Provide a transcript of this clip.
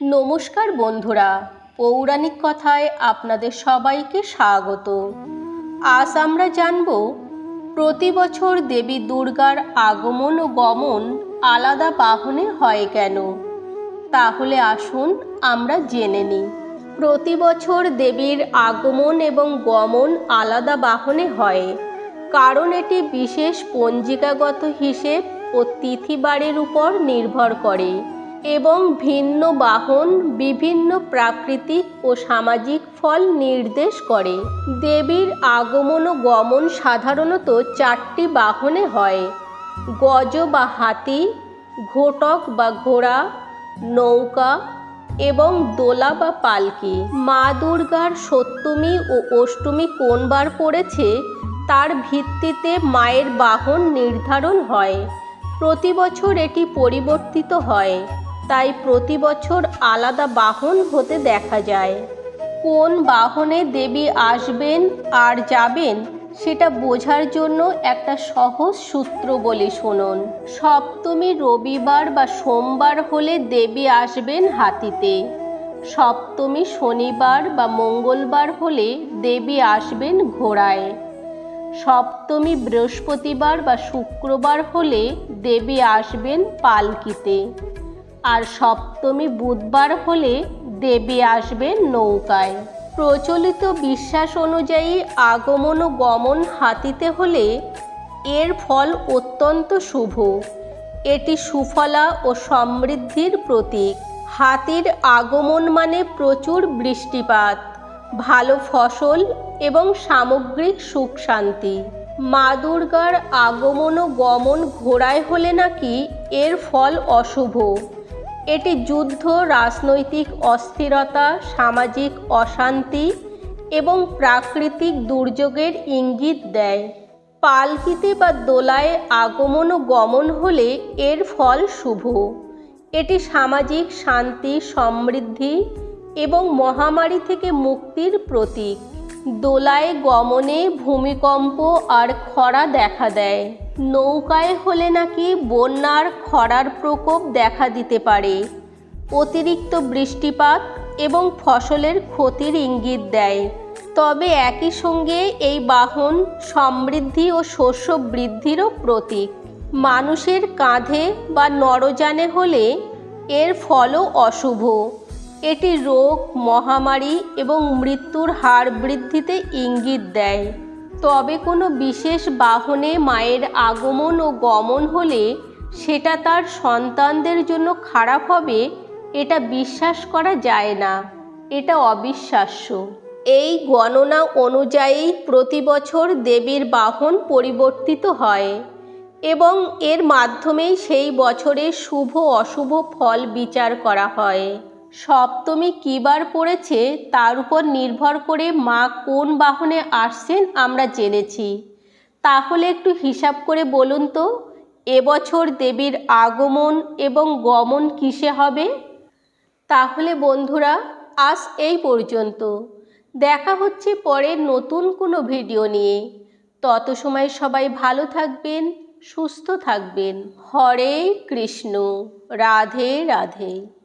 নমস্কার বন্ধুরা, পৌরাণিক কথায় আপনাদের সবাইকে স্বাগত। আজ আমরা জানব, প্রতি বছর দেবী দুর্গার আগমন ও গমন আলাদা বাহনে হয় কেন? তাহলে আসুন আমরা জেনে নিই। প্রতি বছর দেবীর আগমন এবং গমন আলাদা বাহনে হয়, কারণ এটি বিশেষ পঞ্জিকাগত হিসেব ও তিথিবারের উপর নির্ভর করে। এবং ভিন্ন বাহন, বিভিন্ন প্রাকৃতিক ও সামাজিক ফল নির্দেশ করে। দেবীর আগমন ও গমন সাধারণত চারটি বাহনে হয়। গজ বা হাতি, ঘোটক বা ঘোড়া, নৌকা এবং দোলা বা পালকি। মা দুর্গার সপ্তমী ও অষ্টমী কোন বার পড়েছে, তার ভিত্তিতে মায়ের বাহন নির্ধারণ হয়। প্রতি বছর এটি পরিবর্তিত হয়। তাই প্রতি বছর আলাদা বাহন হতে দেখা যায়। কোন বাহনে দেবী আসবেন আর যাবেন সেটা বোঝার জন্য একটা সহজ সূত্র বলি শুনুন। সপ্তমী রবিবার বা সোমবার হলে দেবী আসবেন হাতিতে। সপ্তমী শনিবার বা মঙ্গলবার হলে দেবী আসবেন ঘোড়ায়। সপ্তমী বৃহস্পতিবার বা শুক্রবার হলে দেবী আসবেন পালকিতে। আর সপ্তমী বুধবার হলে দেবী আসবেন নৌকায়। প্রচলিত বিশ্বাস অনুযায়ী আগমন ও গমন হাতিতে হলে এর ফল অত্যন্ত শুভ। এটি সুফলা ও সমৃদ্ধির প্রতীক। হাতির আগমন মানে প্রচুর বৃষ্টিপাত, ভালো ফসল এবং সামগ্রিক সুখ শান্তি। মা দুর্গার আগমন ও গমন ঘোড়ায় হলে নাকি এর ফল অশুভ। এটি যুদ্ধ, রাজনৈতিক অস্থিরতা, সামাজিক অশান্তি এবং প্রাকৃতিক দুর্যোগের ইঙ্গিত দেয়। পালকিতে বা দোলায় আগমন ও গমন হলে এর ফল শুভ। এটি সামাজিক শান্তি, সমৃদ্ধি এবং মহামারী থেকে মুক্তির প্রতীক। দোলায় গমনে ভূমিকম্প আর খরা দেখা দেয়। নৌকায় হলে নাকি বন্যার খরার প্রকোপ দেখা দিতে পারে। অতিরিক্ত বৃষ্টিপাত এবং ফসলের ক্ষতির ইঙ্গিত দেয়। তবে একই সঙ্গে এই বাহন সমৃদ্ধি ও শস্য বৃদ্ধিরও প্রতীক। মানুষের কাঁধে বা নরযানে হলে এর ফলও অশুভ। এটি রোগ, মহামারী এবং মৃত্যুর হার বৃদ্ধিতে ইঙ্গিত দেয়। তবে কোনো বিশেষ বাহনে মায়ের আগমন ও গমন হলে সেটা তার সন্তানদের জন্য খারাপ হবে, এটা বিশ্বাস করা যায় না। এটা অবিশ্বাস্য। এই গণনা অনুযায়ী প্রতি বছর দেবীর বাহন পরিবর্তিত হয় এবং এর মাধ্যমেই সেই বছরের শুভ অশুভ ফল বিচার করা হয়। সপ্তমী কী বার পড়েছে, তার উপর নির্ভর করে মা কোন বাহনে আসছেন আমরা জেনেছি। তাহলে একটু হিসাব করে বলুন তো, এবছর দেবীর আগমন এবং গমন কিসে হবে? তাহলে বন্ধুরা, আজ এই পর্যন্ত। দেখা হচ্ছে পরে নতুন কোনো ভিডিও নিয়ে। তত সময় সবাই ভালো থাকবেন, সুস্থ থাকবেন। হরে কৃষ্ণ, রাধে রাধে।